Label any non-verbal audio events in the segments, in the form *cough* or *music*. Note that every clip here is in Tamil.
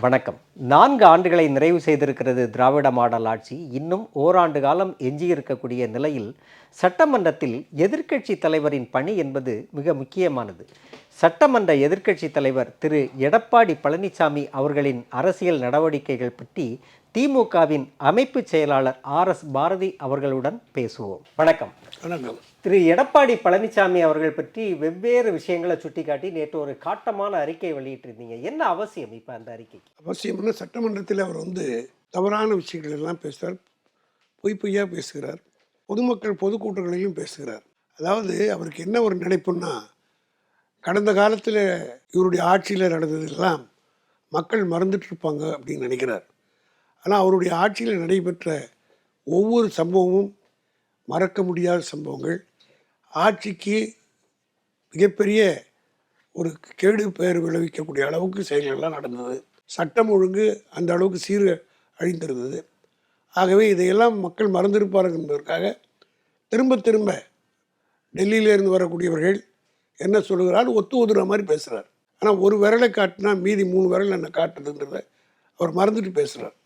வணக்கம். நான்கு ஆண்டுகளை நிறைவு செய்திருக்கிறது திராவிட மாடல் ஆட்சி. இன்னும் ஓராண்டு காலம் எஞ்சியிருக்கக்கூடிய நிலையில் சட்டமன்றத்தில் எதிர்க்கட்சி தலைவரின் பணி என்பது மிக முக்கியமானது. சட்டமன்ற எதிர்க்கட்சி தலைவர் திரு. எடப்பாடி பழனிசாமி அவர்களின் அரசியல் நடவடிக்கைகள் பற்றி திமுகவின் அமைப்பு செயலாளர் ஆர் எஸ் பாரதி அவர்களுடன் பேசுவோம். வணக்கம். வணக்கம். திரு எடப்பாடி பழனிசாமி அவர்கள் பற்றி வெவ்வேறு விஷயங்களை சுட்டிக்காட்டி நேற்று ஒரு காட்டமான அறிக்கை வெளியிட்டிருந்தீங்க. என்ன அவசியம் இப்போ அந்த அறிக்கைக்கு? அவசியம்னா சட்டமன்றத்தில் அவர் வந்து தவறான விஷயங்கள் எல்லாம் பேசுகிறார் பொய் பொய்யா பேசுகிறார். பொதுமக்கள் பொதுக்கூட்டங்களையும் பேசுகிறார். அதாவது அவருக்கு என்ன ஒரு நினைப்புன்னா கடந்த காலத்தில் இவருடைய ஆட்சியில் நடந்ததெல்லாம் மக்கள் மறந்துட்டுருப்பாங்க அப்படின்னு நினைக்கிறார். ஆனால் அவருடைய ஆட்சியில் நடைபெற்ற ஒவ்வொரு சம்பவமும் மறக்க முடியாத சம்பவங்கள் ஆட்சிக்கு மிகப்பெரிய ஒரு கேடு பெயர் விளைவிக்கக்கூடிய அளவுக்கு செயல்கள்லாம் நடந்தது. சட்டம் ஒழுங்கு அந்த அளவுக்கு சீர் அழிந்திருந்தது. ஆகவே இதையெல்லாம் மக்கள் மறந்திருப்பார்கள் என்பதற்காக திரும்ப திரும்ப டெல்லியிலேருந்து வரக்கூடியவர்கள் என்ன சொல்கிறார் ஒத்து ஒதுற மாதிரி பேசுகிறார் ஆனால் ஒரு விரலை காட்டினா மீதி மூணு விரல் என்ன காட்டுதுன்றத அவர் மறந்துட்டு பேசுகிறார்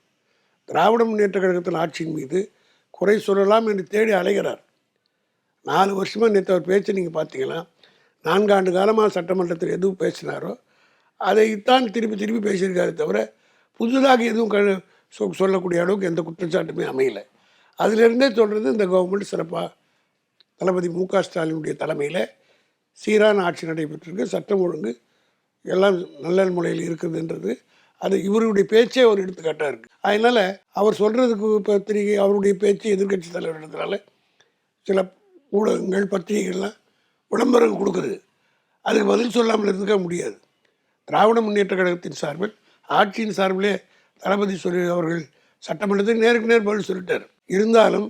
திராவிட முன்னேற்ற கழகத்தின் ஆட்சியின் மீது குறை சொல்லலாம் என்று தேடி அலைகிறார். நாலு வருஷமாக நேற்று அவர் பேச்சு நீங்கள் பார்த்தீங்களா நான்காண்டு காலமாக சட்டமன்றத்தில் எதுவும் பேசினாரோ அதைத்தான் திருப்பி திருப்பி பேசியிருக்காரு தவிர புதுதாக எதுவும் க சொ- சொல்லக்கூடிய அளவுக்கு எந்த குற்றச்சாட்டுமே அமையலை. அதிலிருந்தே சொல்கிறது இந்த கவர்மெண்ட் சிறப்பாக தளபதி மு க ஸ்டாலினுடைய தலைமையில் சீரான ஆட்சி நடைபெற்றிருக்கு. சட்டம் ஒழுங்கு எல்லாம் நல்ல முறையில் இருக்குதுன்றது அது இவருடைய பேச்சே ஒரு எடுத்துக்காட்டாக இருக்குது அதனால் அவர் சொல்கிறதுக்கு பத்திரிகை அவருடைய பேச்சு எதிர்க்கட்சி தலைவர் எடுக்கிறனால சில ஊடகங்கள் பத்திரிகைகள்லாம் விளம்பரம் கொடுக்குது. அதுக்கு பதில் சொல்லாமல் இருந்துக்க முடியாது. திராவிட முன்னேற்ற கழகத்தின் சார்பில் ஆட்சியின் சார்பிலே தளபதி சொல்லி அவர்கள் சட்டமன்றத்தில் நேருக்கு நேர் பதில் சொல்லிட்டார். இருந்தாலும்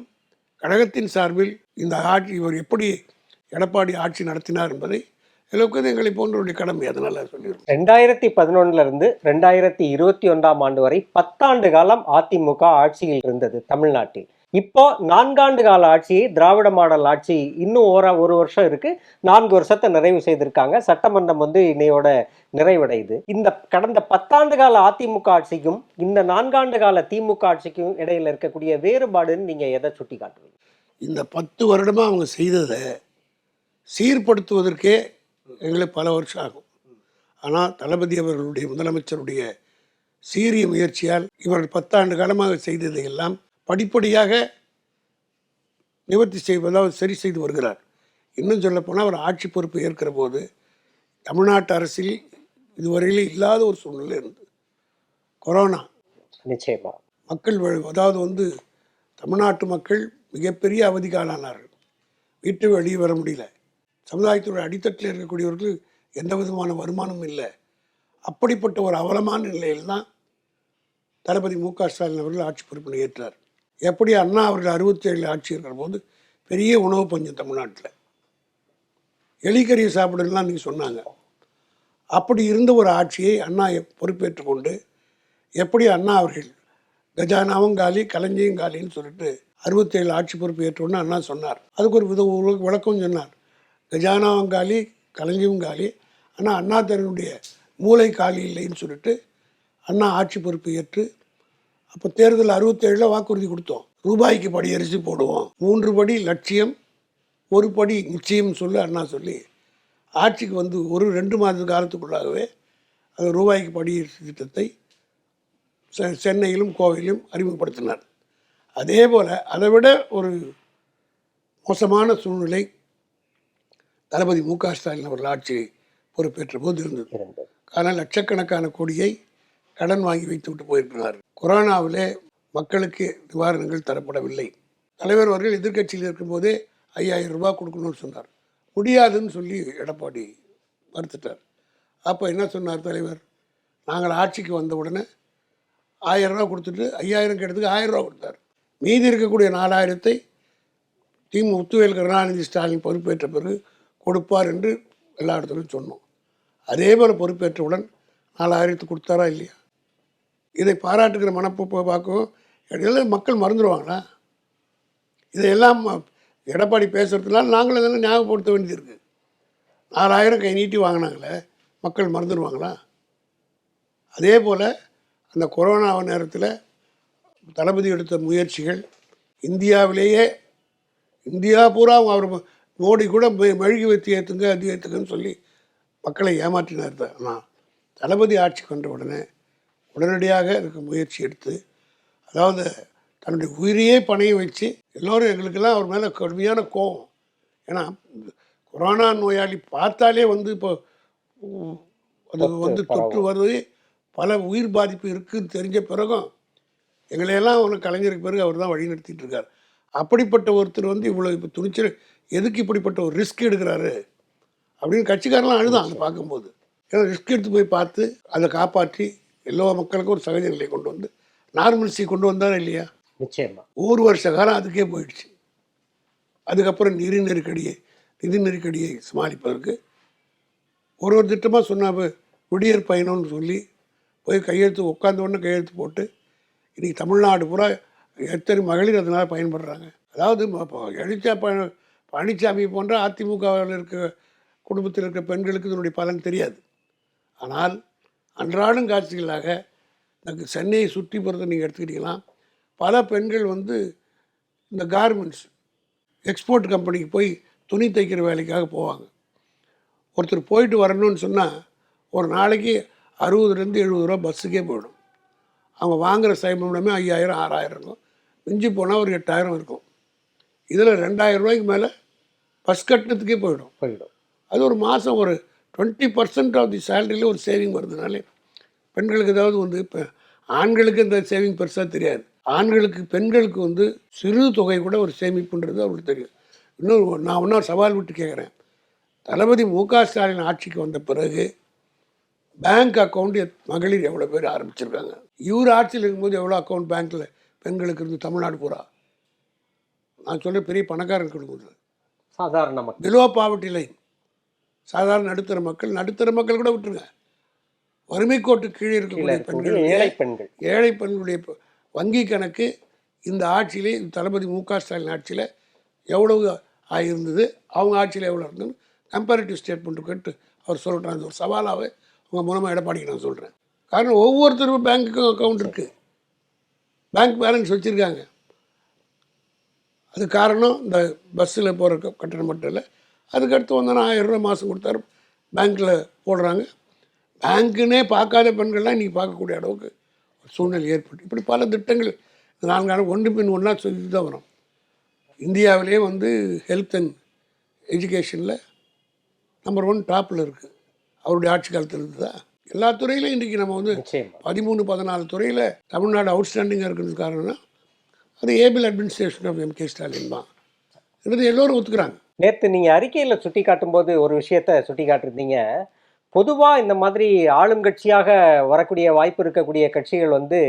கழகத்தின் சார்பில் இந்த ஆட்சி இவர் எப்படி எடப்பாடி ஆட்சி நடத்தினார் என்பதை எல்லோருக்கும் எங்களை போன்றவருடைய கடமை அதனால் சொல்லிடுறோம் ரெண்டாயிரத்தி பதினொன்னுல இருந்து ரெண்டாயிரத்தி இருபத்தி ஒன்றாம் ஆண்டு வரை பத்தாண்டு காலம் அதிமுக ஆட்சியில் இருந்தது தமிழ்நாட்டில். இப்போ நான்காண்டு கால ஆட்சியை திராவிட மாடல் ஆட்சி இன்னும் ஒரு ஒரு வருஷம் இருக்கு. நான்கு வருஷத்தை நிறைவு செய்திருக்காங்க. சட்டமன்றம் வந்து இன்னையோட நிறைவடையுது. இந்த கடந்த பத்தாண்டு கால அதிமுக ஆட்சிக்கும் இந்த நான்காண்டு கால திமுக ஆட்சிக்கும் இடையில இருக்கக்கூடிய வேறுபாடுன்னு நீங்க எதை சுட்டி காட்டுவீங்க இந்த பத்து வருடமாக அவங்க செய்ததை சீர்படுத்துவதற்கே எங்களுக்கு பல வருஷம் ஆகும். ஆனால் தளபதி அவர்களுடைய முதலமைச்சருடைய சீரிய முயற்சியால் இவர்கள் பத்தாண்டு காலமாக செய்ததை எல்லாம் படிப்படியாக நிவர்த்தி செய்வதாவது சரி செய்து வருகிறார். இன்னும் சொல்லப்போனால் அவர் ஆட்சி பொறுப்பு ஏற்கிற போது தமிழ்நாட்டு அரசில் இதுவரையில் இல்லாத ஒரு சூழ்நிலை இருந்தது. கொரோனா. நிச்சயமா. மக்கள் அதாவது வந்து தமிழ்நாட்டு மக்கள் மிகப்பெரிய அவதிக்காலானார்கள் வீட்டு வெளியே வர முடியல. சமுதாயத்தோட அடித்தட்டில் இருக்கக்கூடியவர்கள் எந்த விதமான வருமானமும் இல்லை. அப்படிப்பட்ட ஒரு அவலமான நிலையில் தான் தளபதி மு க ஸ்டாலின் அவர்கள் ஆட்சி பொறுப்பினை ஏற்றார். எப்படி அண்ணா அவர்கள் அறுபத்தி ஏழில் ஆட்சி இருக்கிற போது பெரிய உணவு பஞ்சம் தமிழ்நாட்டில் எலிக்கறியை சாப்பிடலாம் நீங்கள் சொன்னாங்க. அப்படி இருந்த ஒரு ஆட்சியை அண்ணா பொறுப்பேற்று கொண்டு எப்படி அண்ணா அவர்கள் கஜானாவும் காலி களஞ்சியும் காலின்னு சொல்லிட்டு அறுபத்தேழு ஆட்சி பொறுப்பு ஏற்றோன்னு அண்ணா சொன்னார். அதுக்கு ஒரு வித விளக்கம் சொன்னார். கஜானாவும் காலி களஞ்சியும் காலி ஆனால் அண்ணா தன்னுடைய மூளை காலி இல்லைன்னு சொல்லிட்டு அண்ணா ஆட்சி பொறுப்பு ஏற்று அப்போ தேர்தல் அறுபத்தேழில் வாக்குறுதி கொடுத்தோம். ரூபாய்க்கு படி அரிசி போடுவோம். மூன்று படி லட்சியம் ஒரு படி நிச்சயம் சொல்லி அண்ணா சொல்லி ஆட்சிக்கு வந்து ஒரு ரெண்டு மாத காலத்துக்குள்ளாகவே அந்த ரூபாய்க்கு படி அரிசி திட்டத்தை செ- சென்னையிலும் கோவையிலும் அறிமுகப்படுத்தினார். அதே போல் அதை விட ஒரு மோசமான சூழ்நிலை தளபதி மு க ஸ்டாலின் அவர்கள் ஆட்சி பொறுப்பேற்ற போது இருந்தது. ஆனால் லட்சக்கணக்கான கோடியை கடன் வாங்கி வைத்து விட்டு போயிருக்கிறார் கொரோனாவிலே மக்களுக்கு நிவாரணங்கள் தரப்படவில்லை. தலைவர் அவர்கள் எதிர்க்கட்சியில் இருக்கும்போதே ஐயாயிரம் ரூபாய் கொடுக்கணும்னு சொன்னார். முடியாதுன்னு சொல்லி எடப்பாடி மறுத்துட்டார். அப்போ என்ன சொன்னார் தலைவர்? நாங்கள் ஆட்சிக்கு வந்த உடனே ஆயிரம் ரூபா கொடுத்துட்டு ஐயாயிரம் கேட்டதுக்கு ஆயிரம் ரூபா கொடுத்தார். மீதி இருக்கக்கூடிய நாலாயிரத்தை திமு முத்துவேல் கருணாநிதி ஸ்டாலின் பொறுப்பேற்ற பிறகு கொடுப்பார் என்று எல்லா இடத்துலையும் சொன்னோம். அதே போல் பொறுப்பேற்றவுடன் நாலாயிரத்து கொடுத்தாரா இல்லையா? இதை பாராட்டுக்கிற மனப்போப்பை இதெல்லாம் மக்கள் மறந்துடுவாங்களா இதையெல்லாம் எடப்பாடி பேசுகிறதுனால நாங்களும் இதெல்லாம் ஞாபகப்படுத்த வேண்டியது இருக்குது நாலாயிரம் கை நீட்டி வாங்கினாங்களே மக்கள் மறந்துடுவாங்களா அதே போல் அந்த கொரோனா நேரத்தில் தளபதி எடுத்த முயற்சிகள் இந்தியாவிலேயே இந்தியா பூரா அவர் மோடி கூட மெ- வைத்து ஏற்றுங்க அது ஏற்றுங்கன்னு சொல்லி மக்களை ஏமாற்றினார் தான். ஆனால் தளபதி ஆட்சி கொண்ட உடனே உடனடியாக அதுக்கு முயற்சி எடுத்து அதாவது தன்னுடைய உயிரையே பணைய வச்சு எல்லோரும் எங்களுக்கெல்லாம் அவர் மேலே கடுமையான கோபம். ஏன்னா கொரோனா நோயாளி பார்த்தாலே வந்து இப்போ அது வந்து தொற்று. வருது பல உயிர் பாதிப்பு இருக்குன்னு தெரிஞ்ச பிறகும் எங்களையெல்லாம் அவனுக்கு கலைஞருக்கு பிறகு அவர் தான் வழி நடத்திட்டு இருக்கார். அப்படிப்பட்ட ஒருத்தர் வந்து இவ்வளோ இப்போ துணிச்சல் எதுக்கு இப்படிப்பட்ட ஒரு ரிஸ்க் எடுக்கிறாரு? அப்படின்னு கட்சிக்காரெல்லாம் அழுதான் அதை பார்க்கும்போது. ஏன்னா ரிஸ்க் எடுத்து போய் பார்த்து அதை காப்பாற்றி எல்லா மக்களுக்கும் ஒரு சகஜ நிலையை கொண்டு வந்து நார்மல்சி கொண்டு வந்தாரா இல்லையா? நிச்சயமா. ஒரு வருஷ காலம் அதுக்கே போயிடுச்சு. அதுக்கப்புறம் நிதி நெருக்கடியை நிதி நெருக்கடியை சமாளிப்பதற்கு ஒரு ஒரு திட்டமாக சொன்னாப்ப விடியற் பயணம்னு சொல்லி போய் கையெழுத்து உட்காந்த உடனே கையெழுத்து போட்டு இன்றைக்கி தமிழ்நாடு பூரா எத்தனை மகளிர் அதனால் பயன்படுறாங்க. அதாவது எழுச்சா ப பழனிசாமி போன்ற அதிமுகவில் இருக்க குடும்பத்தில் இருக்கிற பெண்களுக்கு இதனுடைய பலன் தெரியாது. ஆனால் அன்றாடம் காட்சிகளாக இந்த சென்னையை சுற்றி போகிறத நீங்கள் எடுத்துக்கிட்டீங்கன்னா பல பெண்கள் வந்து இந்த கார்மெண்ட்ஸ் எக்ஸ்போர்ட் கம்பெனிக்கு போய் துணி தைக்கிற வேலைக்காக போவாங்க. ஒருத்தர் போயிட்டு வரணும்னு சொன்னால் ஒரு நாளைக்கு அறுபதுலேருந்து எழுபது ரூபா பஸ்ஸுக்கே போயிடும். அவங்க வாங்குகிற சைபமே ஐயாயிரம் ஆறாயிரம் இருக்கும். மிஞ்சி போனால் ஒரு எட்டாயிரம் இருக்கும். இதில் ரெண்டாயிரம் ரூபாய்க்கு மேலே பஸ் கட்டணத்துக்கே போயிடும். போயிடும். அது ஒரு மாதம் ஒரு டுவெண்ட்டி பர்சன்ட் ஆஃப் தி சேலரியில் ஒரு சேவிங் வருதுனாலே பெண்களுக்கு ஏதாவது வந்து இப்போ ஆண்களுக்கு இந்த சேவிங் பெருசாக தெரியாது. ஆண்களுக்கு பெண்களுக்கு வந்து சிறு தொகை கூட ஒரு சேமிப்புன்றது அவங்களுக்கு தெரியும். இன்னும் நான் இன்னும் சவால் விட்டு கேட்குறேன் தளபதி மு க ஸ்டாலின் ஆட்சிக்கு வந்த பிறகு பேங்க் அக்கௌண்ட் மகளிர் எவ்வளோ பேர் ஆரம்பிச்சிருக்காங்க? இவர் ஆட்சியில் இருக்கும்போது எவ்வளோ அக்கௌண்ட் பேங்க்கில் பெண்களுக்கு இருந்து தமிழ்நாடு பூரா? நான் சொல்ல பெரிய பணக்காரன் கொடுக்குறது சாதாரண பிலோ பாவர்ட்டி லைன். சாதாரண நடுத்தர மக்கள் நடுத்தர மக்கள் கூட விட்டுருங்க. வறுமை கோட்டு கீழே இருக்கக்கூடிய பெண்கள் ஏழை பெண்கள். ஏழை பெண்களுடைய வங்கி கணக்கு இந்த ஆட்சியிலே தளபதி மு க ஸ்டாலின் ஆட்சியில் எவ்வளவு ஆகியிருந்தது அவங்க ஆட்சியில் எவ்வளோ இருந்தது கம்பேரிட்டிவ் ஸ்டேட்மெண்ட் கேட்டு அவர் சொல்கிறார் அந்த ஒரு சவாலாகவே உங்கள் மூலமாக எடப்பாடிக்கு நான் சொல்கிறேன் காரணம் ஒவ்வொருத்தருக்கும் பேங்க்குக்கும் அக்கௌண்ட் இருக்குது பேங்க் பேலன்ஸ் வச்சுருக்காங்க. அது காரணம் இந்த பஸ்ஸில் போகிற கட்டணம் மட்டும் இல்லை அதுக்கடுத்து வந்தோன்னா ஆயிரம் ரூபாய் மாதம் கொடுத்தாரு. பேங்க்கில் போடுறாங்க. பேங்க்குன்னே பார்க்காத பெண்கள்லாம் இன்றைக்கி பார்க்கக்கூடிய அளவுக்கு சூழ்நிலை ஏற்பட்டு. இப்படி பல திட்டங்கள் இந்த நான்காண்டு ஒன்று பின் ஒன்றா சொல்லிட்டு தான் வரும். இந்தியாவிலே வந்து ஹெல்த் அண்ட் எஜுகேஷனில் நம்பர் ஒன் டாப்பில் இருக்குது அவருடைய ஆட்சி காலத்தில் இருந்ததா? எல்லா துறையிலும் இன்றைக்கி நம்ம வந்து பதிமூணு பதினாலு துறையில் தமிழ்நாடு அவுட்ஸ்டாண்டிங்காக இருக்கிறது காரணம்னா அது able administration of M K Stalin தான். எல்லோரும் ஒத்துக்கிறாங்க. நேற்று நீங்கள் அறிக்கையில் சுட்டி காட்டும்போது ஒரு விஷயத்த சுட்டி காட்டிருந்தீங்க பொதுவாக இந்த மாதிரி ஆளும் கட்சியாக வரக்கூடிய வாய்ப்பு இருக்கக்கூடிய கட்சிகள் வந்து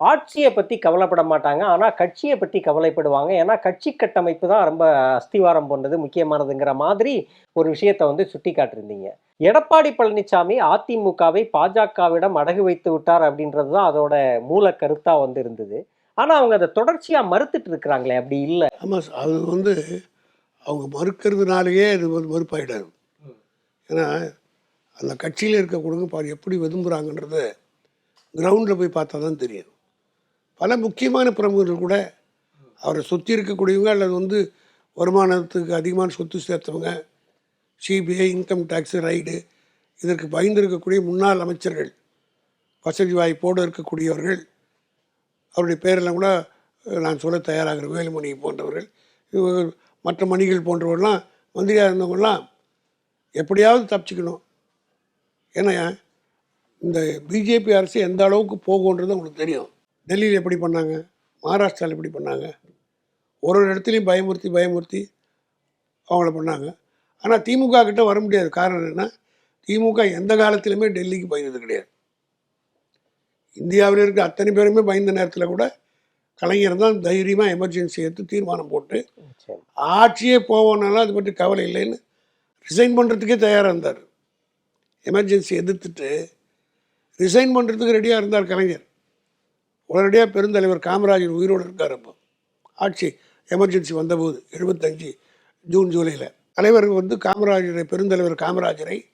ஆட்சியை பற்றி கவலைப்பட மாட்டாங்க. ஆனால் கட்சியை பற்றி கவலைப்படுவாங்க. ஏன்னா கட்சி கட்டமைப்பு தான் ரொம்ப அஸ்திவாரம் போன்றது முக்கியமானதுங்கிற மாதிரி ஒரு விஷயத்தை வந்து சுட்டி காட்டிருந்தீங்க எடப்பாடி பழனிசாமி அதிமுகவை பாஜகவிடம் அடகு வைத்து விட்டார் அப்படின்றது தான் அதோட மூல கருத்தாக வந்து இருந்தது ஆனால் அவங்க அதை தொடர்ச்சியாக மறுத்துட்டு இருக்கிறாங்களே அப்படி இல்லை. ஆமாம் சார் அது வந்து அவங்க மறுக்கிறதுனாலேயே அது வந்து மறுப்பாயிடாது ஏன்னா அந்த கட்சியில் இருக்கக்கூடிய பாரு எப்படி விரும்புகிறாங்கன்றது கிரவுண்டில் போய் பார்த்தா தான் தெரியும். பல முக்கியமான பிரமுகர்கள் கூட அவரை சுற்றி இருக்கக்கூடியவங்க அல்லது வந்து வருமானத்துக்கு அதிகமான சொத்து சேர்த்தவங்க சிபிஐ இன்கம் டேக்ஸ் ரைடு இதற்கு பயந்து இருக்கக்கூடிய முன்னாள் அமைச்சர்கள் வசதி வாய்ப்போடு இருக்கக்கூடியவர்கள் அவருடைய பேரெல்லாம் கூட நான் சொல்ல தயாராகிற வேலுமணி போன்றவர்கள் இவங்க மற்ற மணிகள் போன்றவர்கள்லாம் மந்திரியாக இருந்தவங்கலாம் எப்படியாவது தப்பிச்சுக்கணும். ஏன்னா இந்த பிஜேபி அரசு எந்த அளவுக்கு போகுன்றது உங்களுக்கு தெரியும். டெல்லியில் எப்படி பண்ணாங்க? மகாராஷ்டிராவில் எப்படி பண்ணாங்க? ஒரு ஒரு இடத்துலையும் பயமுறுத்தி பயமுறுத்தி அவங்கள பண்ணாங்க. ஆனால் திமுக கிட்ட வர முடியாது காரணம் என்னென்னா திமுக எந்த காலத்திலுமே டெல்லிக்கு பயந்தது கிடையாது. இந்தியாவில் இருக்க அத்தனை பேருமே பயந்த நேரத்தில் கூட கலைஞர் தான் தைரியமாக எமர்ஜென்சி எடுத்து தீர்மானம் போட்டு ஆட்சியே போவோனாலும் அது பற்றி கவலை இல்லைன்னு ரிசைன் பண்ணுறதுக்கே தயாராக இருந்தார். எமர்ஜென்சி எதிர்த்துட்டு ரிசைன் பண்ணுறதுக்கு ரெடியாக இருந்தார் கலைஞர். உடனடியாக பெருந்தலைவர் காமராஜர் உயிரோடு இருக்கார் அப்போ. ஆட்சி எமர்ஜென்சி வந்தபோது எழுபத்தஞ்சு ஜூன் ஜூலையில். தலைவர் வந்து காமராஜரை பெருந்தலைவர் காமராஜரை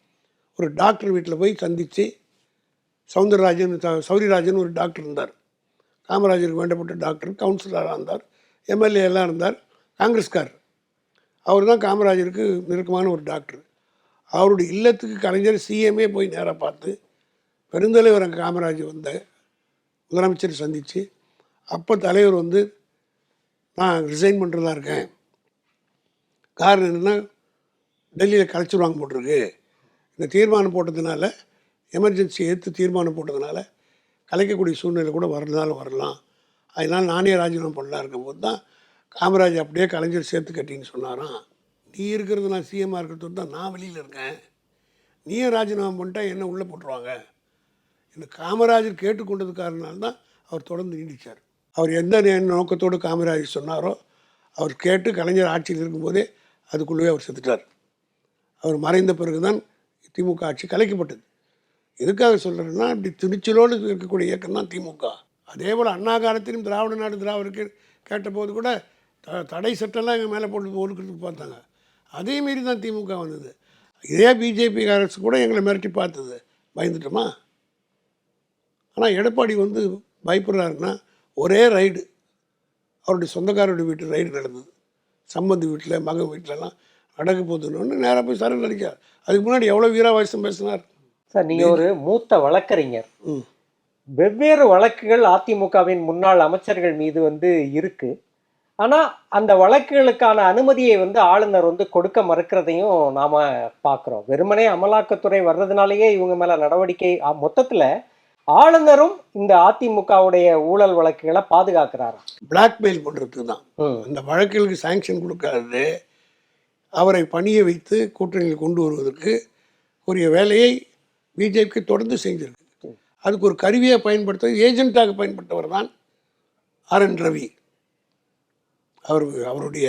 ஒரு டாக்டர் வீட்டில் போய் சந்தித்து சவுந்தரராஜன் சௌரிராஜன் ஒரு டாக்டர் இருந்தார். காமராஜருக்கு வேண்டப்பட்ட டாக்டர் கவுன்சிலராக இருந்தார். எம்எல்ஏ எல்லாம் இருந்தார். காங்கிரஸ்கார். அவர் தான் காமராஜருக்கு நெருக்கமான ஒரு டாக்டர். அவருடைய இல்லத்துக்கு கலைஞர் சிஎம்ஏ போய் நேராக பார்த்து பெருந்தலைவர் அங்கே காமராஜ் வந்த முதலமைச்சர் சந்தித்து அப்போ தலைவர் வந்து நான் ரிசைன் பண்ணுறதா இருக்கேன். காரணம் என்னென்னா டெல்லியில் கலைச்சிடுவாங்க போட்டிருக்கு. இந்த தீர்மானம் போட்டதுனால எமர்ஜென்சி எடுத்து தீர்மானம் போட்டதுனால கலைக்கக்கூடிய சூழ்நிலை கூட வரனாலும் வரலாம். அதனால் நானே ராஜினாமா பண்ணலாம் இருக்கும்போது தான் காமராஜ் அப்படியே கலைஞர் சேர்த்து கட்டின்னு சொன்னாராம் நீ இருக்கிறது நான் சிஎம்மாக இருக்கிறது தான் நான் வெளியில் இருக்கேன். நீயே ராஜினாமா பண்ணிட்டா என்ன உள்ளே போட்டுருவாங்க? என்று காமராஜர் கேட்டுக்கொண்டது காரணம்தான் தான் அவர் தொடர்ந்து நீடிச்சார். அவர் எந்த நே- நோக்கத்தோடு காமராஜர் சொன்னாரோ அவர் கேட்டு கலைஞர் ஆட்சியில் இருக்கும்போதே அதுக்குள்ளேயே அவர் செத்துட்டார். அவர் மறைந்த பிறகு தான் திமுக ஆட்சி கலைக்கப்பட்டது. எதுக்காக சொல்கிறேன்னா இப்படி துணிச்சலோடு இருக்கக்கூடிய இயக்கம் தான் திமுக. அதே போல் அண்ணா காலத்திலும் திராவிட நாடு திராவிடருக்கு கேட்டபோது கூட த தடை சட்டம்லாம் எங்கள் மேலே போட்டு ஒடுக்கிறதுக்கு பார்த்தாங்க. அதே மாரி தான் திமுக வந்தது. இதே பிஜேபி அரசு கூட எங்களை மிரட்டி பார்த்தது. பயந்துட்டோமா? ஆனால் எடப்பாடி வந்து பயப்படுறாருன்னா ஒரே ரைடு. அவருடைய சொந்தக்காரருடைய வீட்டு ரைடு நடந்தது. சம்பந்தி வீட்டில் மகன் வீட்டிலலாம் அடகு போதுன்னு நேராக போய் சரண் அடிச்சார் அதுக்கு முன்னாடி எவ்வளோ வீராவாசம் பேசினார். சார் நீங்க ஒரு மூத்த வழக்கறிஞர். வெவ்வேறு வழக்குகள் அதிமுகவின் முன்னாள் அமைச்சர்கள் மீது வந்து இருக்கு. ஆனா அந்த வழக்குகளுக்கான அனுமதியை வந்து ஆளுநர் வந்து கொடுக்க மறுக்கிறதையும் நாம பார்க்கிறோம் வெறுமனே அமலாக்கத்துறை வர்றதுனாலயே இவங்க மேல நடவடிக்கை மொத்தத்துல ஆளுநரும் இந்த அதிமுகவுடைய ஊழல் வழக்குகளை பாதுகாக்கிறாராம் பிளாக்மெயில் பண்ணுறதுக்கு தான். அந்த வழக்குகளுக்கு சாங்ஷன் கொடுக்காது அவரை பணிய வைத்து கூட்டணியில் கொண்டு வருவதற்கு உரிய வேலையை பிஜேபி தொடர்ந்து செஞ்சிருக்கு. அதுக்கு ஒரு கருவியை பயன்படுத்த ஏஜென்ட்டாக பயன்பட்டவர் தான் ஆர் என் ரவி அவர் அவருடைய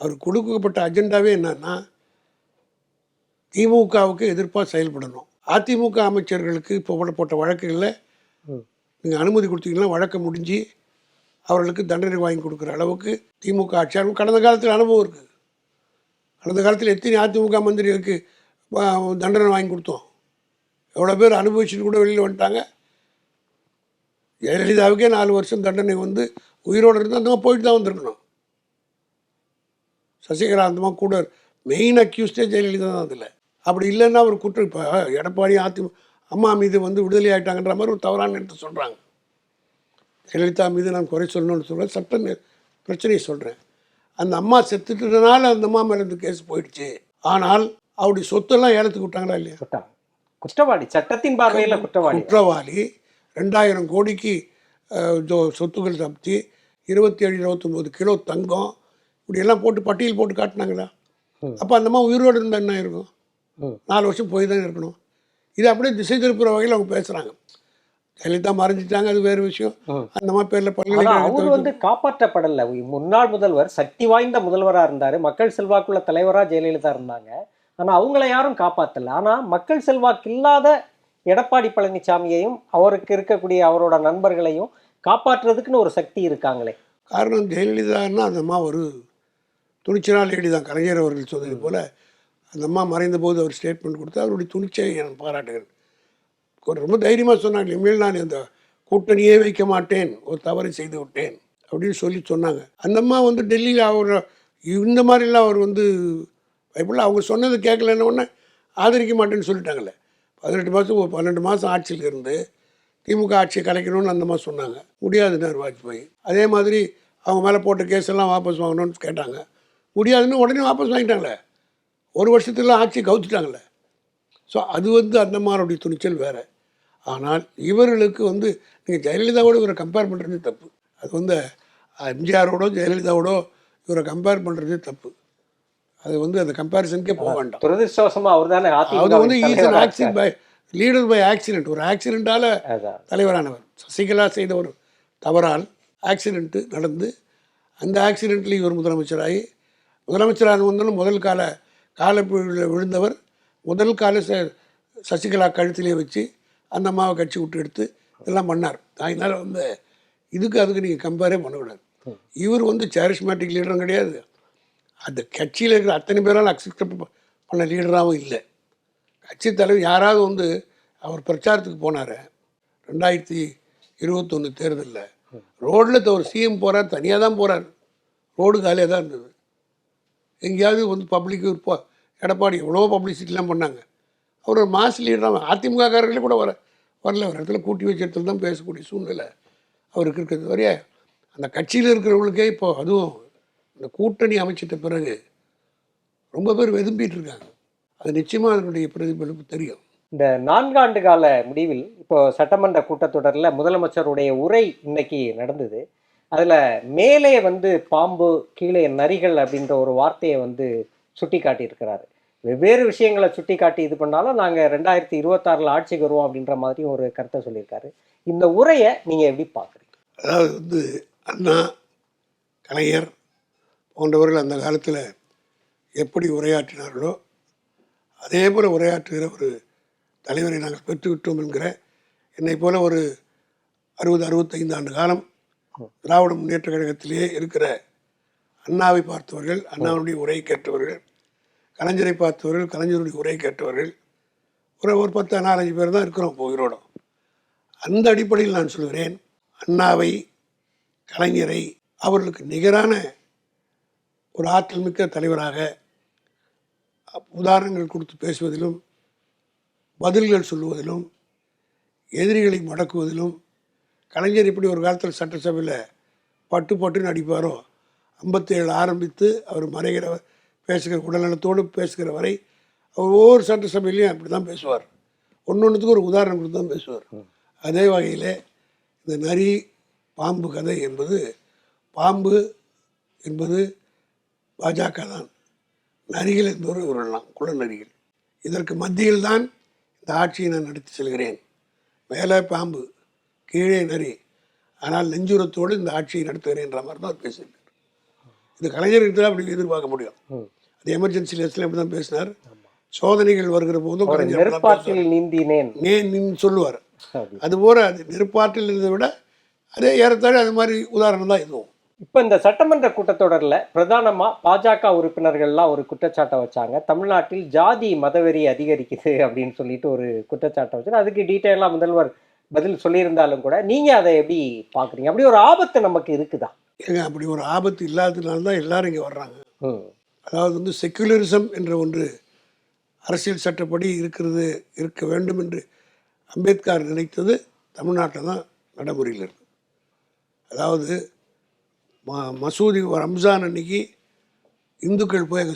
அவர் கொடுக்கப்பட்ட அஜெண்டாவே என்னன்னா திமுகவுக்கு எதிர்ப்பாக செயல்படணும். அதிமுக அமைச்சர்களுக்கு இப்போ போடப்பட்ட வழக்குகளில். நீங்கள் அனுமதி கொடுத்தீங்கன்னா வழக்கு முடிஞ்சு அவர்களுக்கு தண்டனை வாங்கி கொடுக்குற அளவுக்கு திமுக ஆட்சியாளர் கடந்த காலத்தில் அனுபவம் இருக்குது கடந்த காலத்தில் எத்தனை அதிமுக மந்திரிகளுக்கு தண்டனை வாங்கி கொடுத்தோம்? எவ்வளோ பேர் அனுபவிச்சுட்டு கூட வெளியில் வந்துட்டாங்க? ஜெயலலிதாவுக்கே நாலு வருஷம் தண்டனை வந்து உயிரோடு இருந்து அந்த போயிட்டு தான் வந்திருக்கணும். சசிகலா அந்த மாதிரி கூட மெயின் அக்யூஸ்டே ஜெயலலிதா தான் அதில். அப்படி இல்லைன்னா ஒரு குற்றம் இப்போ எடப்பாடி அதிமுக அம்மா மீது வந்து விடுதலை ஆயிட்டாங்கன்ற மாதிரி ஒரு தவறான எடுத்து சொல்கிறாங்க ஜெயலலிதா மீது நான் குறை சொல்லணும்னு சொல்கிறேன் சட்ட நி- பிரச்சனையை சொல்கிறேன் அந்த அம்மா செத்துட்டதுனால அந்த அம்மா மேலே இந்த கேஸ் போயிடுச்சு. ஆனால் அவருடைய சொத்தெல்லாம் ஏலத்துக்கு விட்டாங்களா இல்லையா. குற்றவாளி சட்டத்தின் பார்வையில குற்றவாளி. குற்றவாளி. ரெண்டாயிரம் கோடிக்கு சொத்துக்கள் தப்பி இருபத்தி ஏழு இருபத்தொம்போது கிலோ தங்கம் இப்படியெல்லாம் போட்டு பட்டியல் போட்டு காட்டினாங்களா. அப்போ அந்த மாதிரி உயிரோடு இருந்தால் என்ன இருக்கும். நாலு வருஷம் போய் தான் இருக்கணும். இது அப்படியே திசை திருப்புற வகையில் அவங்க பேசுகிறாங்க ஜெயலலிதா மறைஞ்சிட்டாங்க அது வேறு விஷயம். அந்த மாதிரி பேரில் அவர் வந்து காப்பாற்றப்படல. முன்னாள் முதல்வர் சக்தி வாய்ந்த முதல்வரா இருந்தாரு. மக்கள் செல்வாக்குள்ள தலைவரா ஜெயலலிதா இருந்தாங்க. ஆனா அவங்கள யாரும் காப்பாத்தல. ஆனா மக்கள் செல்வாக்கு இல்லாத எடப்பாடி பழனிசாமியையும் அவருக்கு இருக்கக்கூடிய அவரோட நண்பர்களையும் காப்பாற்றுறதுக்குன்னு ஒரு சக்தி இருக்காங்களே. காரணம் ஜெயலலிதான்னா அந்த அம்மா ஒரு துணிச்சலால் லேடி தான். கலைஞர் அவர்கள் சொன்னது போல் அந்த அம்மா மறைந்த போது அவர் ஸ்டேட்மெண்ட் கொடுத்து அவருடைய துணிச்சலை நான் பாராட்டுகிறேன் ரொம்ப தைரியமாக சொன்னாங்க இனிமேல் நான் இந்த கூட்டணியே வைக்க மாட்டேன். ஒரு தவறு செய்து விட்டேன். அப்படின்னு சொல்லி சொன்னாங்க. அந்த அம்மா வந்து டெல்லியில் அவர் இந்த மாதிரிலாம் அவர் வந்து பயப்படல. அவங்க சொன்னது கேட்கலன்ன உடனே ஆதரிக்க மாட்டேன்னு சொல்லிட்டாங்கல்ல. பதினெட்டு மாதம் ஒரு பன்னெண்டு மாதம் ஆட்சியில் இருந்து திமுக ஆட்சியை கலைக்கணும்னு அந்த மாதிரி சொன்னாங்க. முடியாதுன்னார் வாஜ்பாய் அதே மாதிரி அவங்க மேலே போட்ட கேஸ் எல்லாம் வாபஸ் வாங்கணும்னு கேட்டாங்க. முடியாதுன்னு உடனே வாபஸ் வாங்கிட்டாங்களே. ஒரு வருஷத்துல ஆட்சி கவுத்துட்டாங்களே. ஸோ அது வந்து அந்த மாதிரியுடைய துணிச்சல் வேறு. ஆனால் இவர்களுக்கு வந்து நீங்கள் ஜெயலலிதாவோட இவரை கம்பேர் பண்ணுறது தப்பு. அது வந்து எம்ஜிஆரோடோ ஜெயலலிதாவோடோ இவரை கம்பேர் பண்ணுறது தப்பு. அது வந்து அந்த கம்பேரிசனுக்கே போக வேண்டாம். துரதிருஷ்டவசமா அவர் தானே வந்து is an accident by leader by accident ஒரு ஆக்சிடென்ட்டால் தலைவரானவர். சசிகலா செய்த ஒரு தவறால் ஆக்சிடென்ட்டு நடந்து அந்த ஆக்சிடெண்ட்டில் இவர் முதலமைச்சராகி முதலமைச்சராக வந்தாலும் முதல் கால காலப்பிழிவில் விழுந்தவர் முதல் கால ச சசிகலா கழுத்திலே வச்சு அந்த அம்மாவை கட்சி விட்டு எடுத்து இதெல்லாம் பண்ணார். அதனால் வந்து இதுக்கு அதுக்கு நீங்கள் கம்பேரே பண்ணக்கூடாது. இவர் வந்து சேரிஸ்மேட்டிக் லீடரும் கிடையாது. அந்த கட்சியில் இருக்கிற அத்தனை பேரால் அக்செப்ட் பண்ண லீடராகவும் இல்லை. கட்சி தலைவர் யாராவது வந்து அவர் பிரச்சாரத்துக்கு போனார். ரெண்டாயிரத்தி இருபத்தொன்று தேர்தலில். ரோட்டில் ஒரு சிஎம் போகிறார் தனியாக தான் போகிறார் ரோடு காலியாக தான் இருந்தது. எங்கேயாவது வந்து பப்ளிக்கு இப்போ எடப்பாடி எவ்வளோ பப்ளிசிட்டிலாம் பண்ணாங்க. அவர் ஒரு மாஸ் லீடராக அதிமுககாரர்களே கூட வர வரல. ஒரு இடத்துல கூட்டி வச்ச இடத்துல தான் பேசக்கூடிய சூழ்நிலை அவருக்கு இருக்கிறது வரைய அந்த கட்சியில் இருக்கிறவங்களுக்கே இப்போ அதுவும் இந்த கூட்டணி அமைச்சிட்ட பிறகு ரொம்ப பேர் வெதும்பிட்டு இருக்காங்க. அது நிச்சயமாக அதனுடைய பிரதிபலிப்பு தெரியும். இந்த நான்காண்டு கால முடிவில் இப்போ சட்டமன்ற கூட்டத்தொடரில் முதலமைச்சருடைய உரை இன்னைக்கு நடந்தது. அதில் மேலே வந்து பாம்பு கீழே நரிகள் அப்படின்ற ஒரு வார்த்தையை வந்து சுட்டி காட்டியிருக்கிறாரு வெவ்வேறு விஷயங்களை சுட்டி காட்டி இது பண்ணாலும் நாங்கள் ரெண்டாயிரத்தி இருபத்தாறில் ஆட்சிக்கு வருவோம் அப்படின்ற மாதிரி ஒரு கருத்தை சொல்லியிருக்காரு. இந்த உரையை நீங்கள் எப்படி பார்க்குறீங்க? அதாவது வந்து அண்ணா கலைஞர் போன்றவர்கள் அந்த காலத்தில் எப்படி உரையாற்றினார்களோ அதே போல் உரையாற்றுகிற ஒரு தலைவரை நாங்கள் பெற்றுவிட்டோம் என்கிற என்னை போல ஒரு அறுபது அறுபத்தைந்து ஆண்டு காலம் திராவிட முன்னேற்ற கழகத்திலேயே இருக்கிற அண்ணாவை பார்த்தவர்கள் அண்ணாவுடைய உரையை கேட்டவர்கள் கலைஞரை பார்த்தவர்கள் கலைஞருடைய உரையை கேட்டவர்கள் ஒரு ஒரு பத்து நாலஞ்சு பேர் தான் இருக்கிறோம் இப்போ அந்த அடிப்படையில் நான் சொல்கிறேன் அண்ணாவை கலைஞரை அவர்களுக்கு நிகரான ஒரு ஆற்றல் மிக்க தலைவராக உதாரணங்கள் கொடுத்து பேசுவதிலும் பதில்கள் சொல்லுவதிலும் எதிரிகளை முடக்குவதிலும் கலைஞர் இப்படி ஒரு காலத்தில் சட்டசபையில் பட்டு பட்டுன்னு அடிப்பாரோ ஐம்பத்தேழு ஆரம்பித்து அவர் மறைகிற பேசுகிற உடல்நலத்தோடு பேசுகிற வரை அவர் ஒவ்வொரு சட்டசபையிலையும் அப்படி தான் பேசுவார். ஒன்று ஒன்றுத்துக்கு ஒரு உதாரணம் கொடுத்து தான் பேசுவார். அதே வகையில் இந்த நரி பாம்பு கதை என்பது பாம்பு என்பது பாஜக தான். நரிகள் என்பவர் இவர்கள்லாம் குல நரிகள். இதற்கு மத்தியில் தான் இந்த ஆட்சியை நான் நடத்தி செல்கிறேன். மேலே பாம்பு கீழே நரி. ஆனால் நெஞ்சுரத்தோடு இந்த ஆட்சியை நடத்துகிறேன்ற மாதிரி தான் அவர் பேசியிருக்கார். இது கலைஞருக்கு தான் அப்படி எதிர்பார்க்க முடியும். அது எமர்ஜென்சி லேஸில் அப்படி தான் பேசினார். சோதனைகள் வருகிற போதும் கலைஞர் சொல்லுவார். அப்படி. அதுபோல் அது நெருப்பாற்றில் இருந்ததை விட அதே ஏறத்தாழ அது மாதிரி உதாரணம் தான் இதுவும். இப்போ இந்த சட்டமன்ற கூட்டத்தொடரில் பிரதானமாக பாஜக உறுப்பினர்கள்லாம் ஒரு குற்றச்சாட்டை வச்சாங்க. தமிழ்நாட்டில் ஜாதி மதவெறி அதிகரிக்குது அப்படின்னு சொல்லிட்டு ஒரு குற்றச்சாட்டை வச்சு அதுக்கு டீட்டெயிலாக முதல்வர் பதில் சொல்லியிருந்தாலும் கூட நீங்கள் அதை எப்படி பார்க்குறீங்க? அப்படி ஒரு ஆபத்து நமக்கு இருக்குதா? ஏங்க அப்படி ஒரு ஆபத்து இல்லாததுனால தான் எல்லாரும் இங்கே வர்றாங்க. அதாவது வந்து செக்குலரிசம் என்ற ஒன்று அரசியல் சட்டப்படி இருக்கிறது இருக்க வேண்டும் என்று அம்பேத்கர் நினைத்தது தமிழ்நாட்டில் தான் நடைமுறையில் இருக்கு. அதாவது ம மசூதி ரம்ஜான் அன்னைக்கு இந்துக்கள் போய்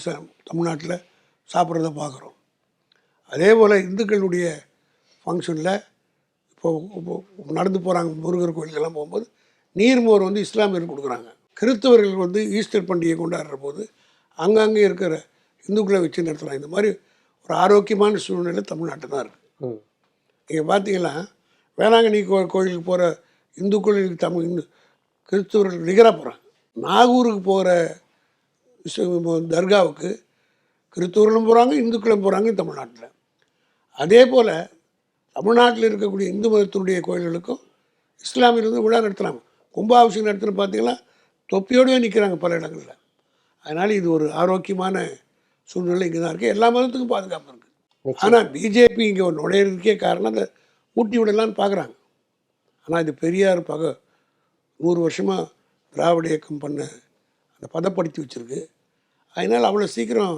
தமிழ்நாட்டில் சாப்பிட்றத பார்க்குறோம். அதே போல் இந்துக்களுடைய ஃபங்க்ஷனில் இப்போ நடந்து போகிறாங்க முருகர் கோயிலுக்கெல்லாம் போகும்போது நீர்மோர் வந்து இஸ்லாமியர் கொடுக்குறாங்க. கிறிஸ்தவர்கள் வந்து ஈஸ்டர் பண்டிகை கொண்டாடுற போது அங்கங்கே இருக்கிற இந்துக்களை வச்சு நடத்துகிறாங்க இந்த மாதிரி ஒரு ஆரோக்கியமான சூழ்நிலை தமிழ்நாட்டில் தான் இருக்குது நீங்கள் பார்த்தீங்கன்னா வேளாங்கண்ணி கோ கோயிலுக்கு போகிற இந்துக்கள் தமிழ் இந்து கிறிஸ்தவர்கள் நிகராக போகிறாங்க நாகூருக்கு போகிற தர்காவுக்கு கிறிஸ்தவர்களும் போகிறாங்க இந்துக்களும் போகிறாங்க தமிழ்நாட்டில். அதே போல் தமிழ்நாட்டில் இருக்கக்கூடிய இந்து மதத்தினுடைய கோயில்களுக்கும் இஸ்லாமியர் வந்து விழா நடத்துகிறாங்க கும்பாபிஷேகம் நடத்துகிற பார்த்தீங்கன்னா தொப்பியோடவே நிற்கிறாங்க பல இடங்களில். அதனால் இது ஒரு ஆரோக்கியமான சூழ்நிலை இங்கே தான் இருக்குது எல்லா மதத்துக்கும் பாதுகாப்பு இருக்குது. ஆனால் பிஜேபி இங்கே நுழையிறதுக்கே காரணம் அந்த ஊட்டி விடலான்னு பார்க்குறாங்க ஆனால் இது பெரியார் பக நூறு வருஷமாக திராவிட இயக்கம் பண்ண அந்த பதப்படுத்தி வச்சுருக்கு. அதனால் அவ்வளோ சீக்கிரம்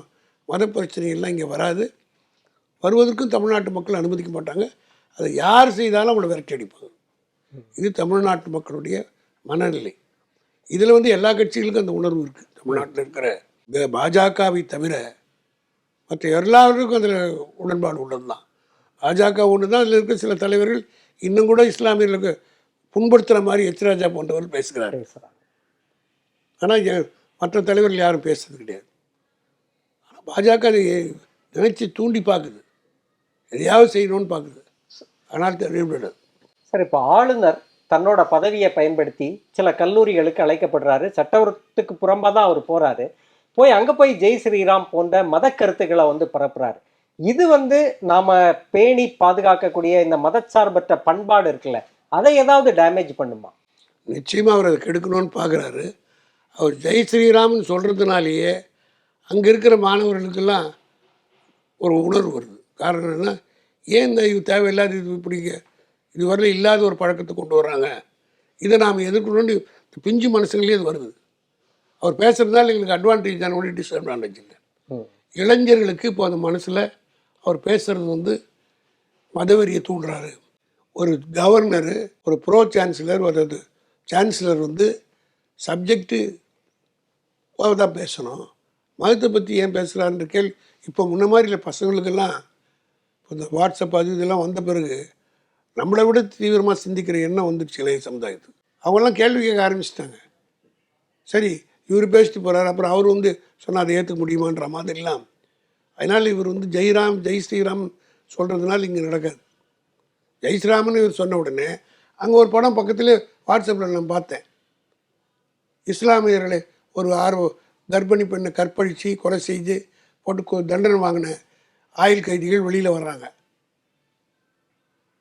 மத பிரச்சனைகள்லாம் இங்கே வராது. வருவதற்கும் தமிழ்நாட்டு மக்கள் அனுமதிக்க மாட்டாங்க. அதை யார் செய்தாலும் அவங்கள விரட்டி அடிப்பாங்க இது தமிழ்நாட்டு மக்களுடைய மனநிலை. இதில் வந்து எல்லா கட்சிகளுக்கும் அந்த உணர்வு இருக்குது தமிழ்நாட்டில் இருக்கிற பாஜகவை தவிர மற்ற எல்லாருக்கும் அதில் உடன்பாடு உள்ளது தான் பாஜக ஒன்று தான் அதில் இருக்க சில தலைவர்கள் இன்னும் கூட இஸ்லாமியர்களுக்கு புண்படுத்துகிற மாதிரி எச் ராஜா போன்றவர்கள் பேசுகிறார் ஆனால் மற்ற தலைவர்கள் யாரும் பேசுறது கிடையாது. ஆனால் பாஜக அதை நினைச்சு தூண்டி பார்க்குது. எதையாவது செய்யணும்னு பார்க்குது. ஆனால் சார் இப்போ ஆளுநர் தன்னோட பதவியை பயன்படுத்தி சில கல்லூரிகளுக்கு அழைக்கப்படுறாரு. சட்டத்துக்கு புறம்பாக தான் அவர் போறாரு. போய் அங்கே போய் ஜெய் ஸ்ரீராம் போன்ற மத கருத்துக்களை வந்து பரப்புறாரு. இது வந்து நாம பேணி பாதுகாக்கக்கூடிய இந்த மதச்சார்பற்ற பண்பாடு இருக்குல்ல அதை ஏதாவது டேமேஜ் பண்ணுமா? நிச்சயமாக அவர் அதை கெடுக்கணும்னு பார்க்குறாரு அவர் ஜெய் ஸ்ரீராம்னு சொல்கிறதுனாலேயே அங்கே இருக்கிற மாணவர்களுக்கெல்லாம் ஒரு உணர்வு வருது. காரணம் என்ன? ஏன் இந்த இது தேவையில்லாத இது இப்படி இதுவரை இல்லாத ஒரு பழக்கத்தை கொண்டு வர்றாங்க. இதை நாம் எதிர்க்கணும்னு பிஞ்சு மனசுங்களே இது வருது. அவர் பேசுகிறதுனால எங்களுக்கு அட்வான்டேஜ் தானே ஒன்றும் டிஸ்அட்வான்டேஜ் இல்லை. இளைஞர்களுக்கு இப்போ அந்த மனசில் அவர் பேசுகிறது வந்து மதவெறியை தூண்டுறாரு. ஒரு கவர்னரு ஒரு ப்ரோ சான்சலர் ஒரு சான்சலர் வந்து சப்ஜெக்ட்டு தான் பேசணும். மதத்தை பற்றி ஏன் பேசுகிறான்ற கேள்வி. இப்போ முன்ன மாதிரி இல்லை பசங்களுக்கெல்லாம் இந்த வாட்ஸ்அப் அது இதெல்லாம் வந்த பிறகு நம்மளை விட தீவிரமாக சிந்திக்கிற எண்ணம் வந்துடுச்சு இளைய சமுதாயத்துக்கு. அவங்கெல்லாம் கேள்வி கேட்க ஆரம்பிச்சிட்டாங்க. சரி இவர் பேசிட்டு போகிறார் அப்புறம் அவர் வந்து சொன்னால் அதை ஏற்றுக்க முடியுமான்ற மாதிரிலாம் அதனால் இவர் வந்து ஜெய்ராம் ஜெய் ஸ்ரீராம் சொல்கிறதுனால இங்கே நடக்காது. ஜெய் ஸ்ரீராம்னு இவர் சொன்ன உடனே அங்கே ஒரு படம் பக்கத்தில் வாட்ஸ்அப்பில் நான் பார்த்தேன். இஸ்லாமியர்களை ஒரு ஆர்வம். கர்ப்பிணி பெண்ணை கற்பழித்து கொலை செய்து போட்டு கொ- தண்டனை வாங்கின ஆயுள் கைதிகள் வெளியில் வர்றாங்க.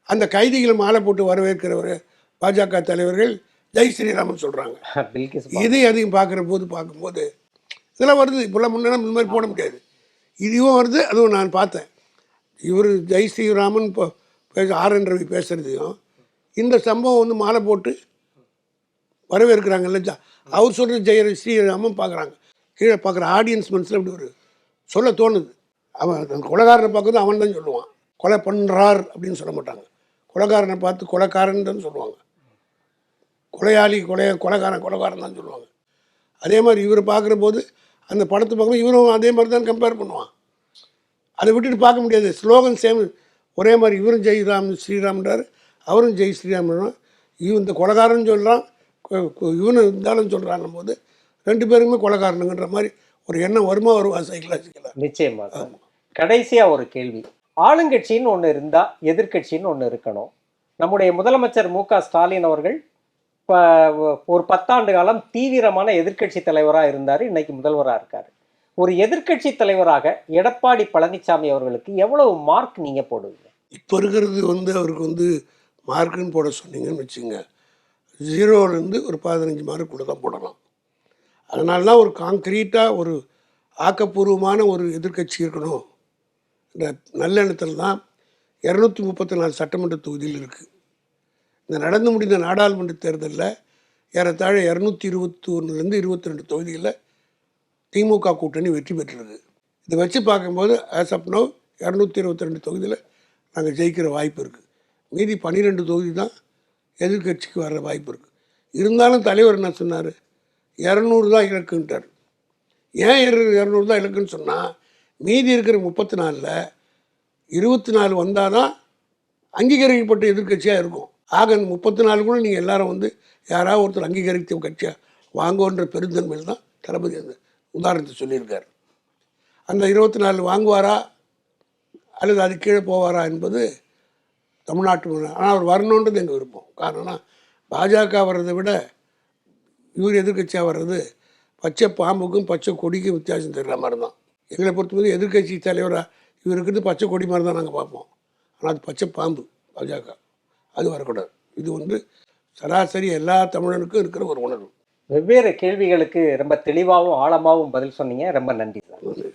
அந்த கைதிகளை மாலை போட்டு வரவேற்கிறவர் பாஜக தலைவர்கள் ஜெய் ஸ்ரீராமன் சொல்கிறாங்க *laughs* இதை அதையும் பார்க்குற போது பார்க்கும்போது இதெல்லாம் வருது. இப்போல்லாம் முன்னே இந்த மாதிரி போட முடியாது. இதுவும் வருது அதுவும் நான் பார்த்தேன். இவர் ஜெய் ஸ்ரீராமன் இப்போ பேச ஆர் என் ரவி பேசுகிறதையும் இந்த சம்பவம் வந்து மாலை போட்டு வரவேற்கிறாங்கல்ல அவர் சொல்கிற ஜெய ஸ்ரீராமன் பார்க்குறாங்க. கீழே பார்க்குற ஆடியன்ஸ் மனசில் இப்படி ஒரு சொல்ல தோணுது. அவன் கொலகாரனை கொலைகாரனை பார்க்குறது அவன் தான் சொல்லுவான். கொலை பண்ணுறார் அப்படின்னு சொல்ல மாட்டாங்க. கொலைக்காரனை பார்த்து கொலைக்காரன் தான் சொல்லுவாங்க. கொலையாளி கொலை கொலைகாரன் கொலைக்காரன் தான் சொல்லுவாங்க. அதே மாதிரி இவரை பார்க்குற போது அந்த படத்தை பார்க்கும்போது இவரும் அதே மாதிரி தான் கம்பேர் பண்ணுவான். அதை விட்டுட்டு பார்க்க முடியாது. ஸ்லோகன் சேம் ஒரே மாதிரி இவரும் ஜெய் ராம் ஸ்ரீராம்ன்றார். அவரும் ஜெய் ஸ்ரீராம்ன்றான் இவன் இந்த கொலகாரன் சொல்கிறான் இவனு இருந்தாலும் சொல்கிறான் போது ரெண்டு பேருமே கொலைகாரனுங்கன்ற மாதிரி ஒரு எண்ணம் வருமா வருவா சைக்கலாஜிக்கலாக நிச்சயமா கடைசியாக கடைசியா ஒரு கேள்வி. ஆளுங்கட்சின்னு ஒன்று இருந்தா எதிர்க்கட்சின்னு ஒன்று இருக்கணும். நம்முடைய முதலமைச்சர் மு க ஸ்டாலின் அவர்கள் இப்போ ஒரு பத்தாண்டு காலம் தீவிரமான எதிர்க்கட்சி தலைவராக இருந்தார். இன்னைக்கு முதல்வராக இருக்கார். ஒரு எதிர்க்கட்சி தலைவராக எடப்பாடி பழனிசாமி அவர்களுக்கு எவ்வளவு மார்க் நீங்கள் போடுவீங்க? இப்போ இருக்கிறது வந்து அவருக்கு வந்து மார்க்குன்னு போட சொன்னீங்கன்னு வச்சுங்க. ஜீரோலேருந்து ஒரு பதினஞ்சு மார்க் கூட தான் போடலாம். அதனால தான் ஒரு காங்க்ரீட்டாக ஒரு ஆக்கப்பூர்வமான ஒரு எதிர்க்கட்சி இருக்கணும். இந்த நல்லெண்ணத்தில் தான் இரநூத்தி முப்பத்தி நாலு சட்டமன்ற தொகுதியில் இருக்குது இந்த நடந்து முடிந்த நாடாளுமன்ற தேர்தலில் ஏறத்தாழ இரநூத்தி இருபத்தி ஒன்றுலேருந்து இருபத்தி ரெண்டு தொகுதிகளில் திமுக கூட்டணி வெற்றி பெற்றிருக்கு இதை வச்சு பார்க்கும்போது ஆஸ் நோ இரநூத்தி இருபத்தி ரெண்டு தொகுதியில் நாங்கள் ஜெயிக்கிற வாய்ப்பு இருக்குது மீதி பன்னிரெண்டு தொகுதி தான் எதிர்க்கட்சிக்கு வர்ற வாய்ப்பு இருக்குது இருந்தாலும் தலைவர் என்ன சொன்னார்? இரநூறு தான் இலக்குன்ட்டார். ஏன் இரநூறு தான் இலக்குன்னு சொன்னால் மீதி இருக்கிற முப்பத்தி நாலில் இருபத்தி நாலு வந்தால் தான் அங்கீகரிக்கப்பட்ட எதிர்க்கட்சியாக இருக்கும். ஆக முப்பத்தி நாலு கூட நீங்கள் எல்லாரும் வந்து யாராவது ஒருத்தர் அங்கீகரித்த கட்சியாக வாங்குவோன்ற பெருந்தன்மையில் தான் தளபதி அந்த உதாரணத்தை சொல்லியிருக்கார். அந்த இருபத்தி நாலு வாங்குவாரா? அல்லது அது கீழே போவாரா என்பது தமிழ்நாட்டு ஆனால் அவர் வரணுன்றது எங்கள் விருப்பம். காரணம்னா பாஜக வர்றதை விட இவர் எதிர்க்கட்சியாக வர்றது பச்சை பாம்புக்கும் பச்சை கொடிக்கும் வித்தியாசம் தெரிகிற மாதிரி தான். எங்களை பொறுத்தவரை எதிர்க்கட்சி தலைவராக இவர் இருக்கிறது பச்சை கொடி மாதிரி தான் நாங்கள் பார்ப்போம். ஆனால் அது பச்சை பாம்பு பாஜக. அது வரக்கூடாது. இது வந்து சராசரி எல்லா தமிழனுக்கும் இருக்கிற ஒரு உணர்வு. வெவ்வேறு கேள்விகளுக்கு ரொம்ப தெளிவாகவும் ஆழமாகவும் பதில் சொன்னீங்க. ரொம்ப நன்றி சார்.